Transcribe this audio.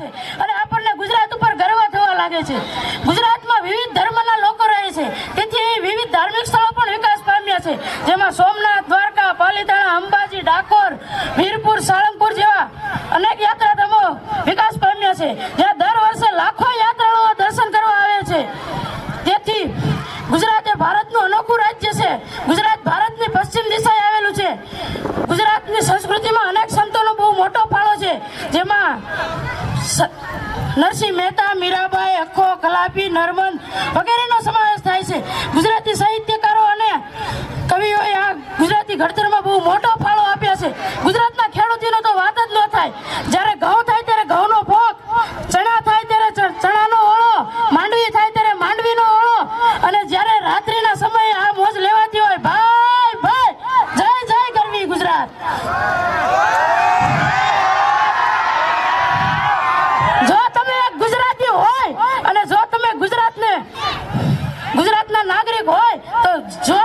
છે. અને આપણને ગુજરાત ઉપર ગર્વ થવા લાગે છે. ગુજરાતમાં વિવિધ ધર્મના લોકો રહે છે. તેથી અહીં વિવિધ ધાર્મિક સ્થળો પણ વિકાસ પામ્યા છે. જેમાં સોમનાથ, દ્વારકા, પાલીતાણા, અંબાજી, ડાકોર, વીરપુર, સાળંગપુર જેવા અનેક યાત્રાધામો વિકાસ પામ્યા છે. જ્યાં દર વર્ષે લાખો યાત્રાળુઓ દર્શન કરવા આવે છે. તેથી ગુજરાત એ ભારતનું અનોખું રાજ્ય છે. ગુજરાત ભારતની પશ્ચિમ દિશાએ આવેલું છે. ગુજરાતની સંસ્કૃતિમાં અનેક સંતોનો બહુ મોટો ફાળો છે. નરસિંહ મહેતા, મીરાબાઈ, અખો, કલાપી નર્મદ વગેરેનો સમાવેશ થાય છે. ગુજરાતી સાહિત્યકારો અને કવિઓએ આ ગુજરાતી ઘડતરમાં બહુ મોટો ફાળો આપ્યા છે. ગુજરાતના ખેડૂતોનો તો વાત જ ન થાય. જ્યારે ઘઉં થાય ત્યારે ઘઉંનો ભોગ, ચણા થાય ત્યારે ચણાનો ઓળો, માંડવી થાય ત્યારે માંડવીનો ઓળો અને જ્યારે રાત્રિના સમયે આ મોજ લેવાતી હોય, ભાઈ ભાઈ, જય જય ગરવી ગુજરાત. હોય